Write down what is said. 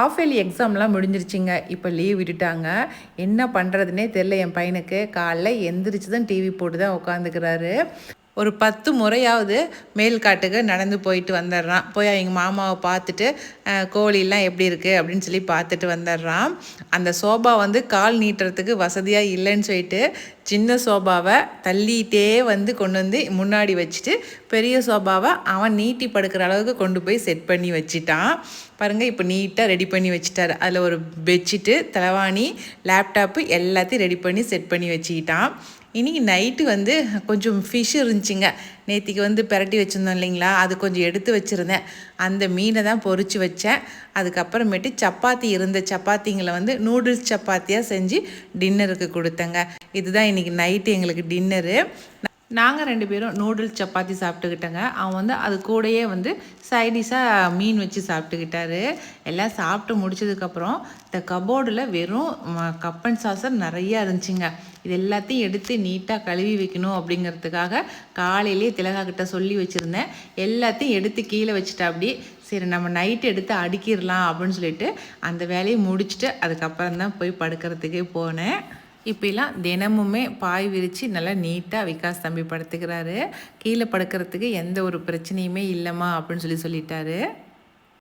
Half yearly எக்ஸாம்லாம் முடிஞ்சிருச்சுங்க. இப்போ leave விட்டுட்டாங்க. என்ன பண்ணுறதுனே தெரில என் பையனுக்கு. காலைல எந்திரிச்சு தான் டிவி போட்டு தான் உட்காந்துக்கிறாரு ஒரு பத்து முறையாவது மேல் காட்டுக்கு நடந்து போயிட்டு வந்துடுறான். போய் அவங்க மாமாவை பார்த்துட்டு கோழிலாம் எப்படி இருக்குது அப்படின்னு சொல்லி பார்த்துட்டு வந்துடுறான். அந்த சோபா வந்து கால் நீட்டுறதுக்கு வசதியாக இல்லைன்னு சொல்லிட்டு சின்ன சோபாவை தள்ளிகிட்டே வந்து கொண்டு வந்து முன்னாடி வச்சுட்டு பெரிய சோபாவை அவன் நீட்டி படுக்கிற அளவுக்கு கொண்டு போய் செட் பண்ணி வச்சிட்டான். பாருங்கள் இப்போ நீட்டாக ரெடி பண்ணி வச்சுட்டார். அதில் ஒரு பெட்ஷீட்டு தலைவாணி லேப்டாப்பு எல்லாத்தையும் ரெடி பண்ணி செட் பண்ணி வச்சுக்கிட்டான். இன்றைக்கி நைட்டு வந்து கொஞ்சம் ஃபிஷ் இருந்துச்சுங்க. நேற்றுக்கு வந்து பிரட்டி வச்சுருந்தோம் இல்லைங்களா? அது கொஞ்சம் எடுத்து வச்சுருந்தேன். அந்த மீனை தான் பொறிச்சு வச்சேன். அதுக்கப்புறமேட்டு சப்பாத்தி இருந்த சப்பாத்திங்களை வந்து நூடுல்ஸ் சப்பாத்தியாக செஞ்சு டின்னருக்கு கொடுத்தேங்க. இதுதான் இன்றைக்கி நைட்டு எங்களுக்கு டின்னரு நாங்கள் ரெண்டு பேரும் நூடுல்ஸ் சப்பாத்தி சாப்பிட்டுக்கிட்டோங்க. அவன் வந்து அது கூடயே வந்து சைடிஷாக மீன் வச்சு சாப்பிட்டுக்கிட்டாரு. எல்லாம் சாப்பிட்டு முடிச்சதுக்கப்புறம் இந்த கபோர்டில் வெறும் கப்பன் சாசர் நிறையா இருந்துச்சுங்க. இது எல்லாத்தையும் எடுத்து நீட்டாக கழுவி வைக்கணும் அப்படிங்கிறதுக்காக காலையிலேயே திலகா கிட்ட சொல்லி வச்சுருந்தேன். எல்லாத்தையும் எடுத்து கீழே வச்சுட்டா அப்படி சரி நம்ம நைட்டு எடுத்து அடுக்கிடலாம் அப்படின்னு சொல்லிட்டு அந்த வேலையை முடிச்சுட்டு அதுக்கப்புறம் தான் போய் படுக்கிறதுக்கே போனேன். இப்படிலாம் தினமுமே பாய் விரித்து நல்லா நீட்டாக விகாஸ் தம்பி படுத்துக்கிறாரு. கீழே படுக்கிறதுக்கு எந்த ஒரு பிரச்சனையுமே இல்லைம்மா அப்படின்னு சொல்லி சொல்லிட்டாரு.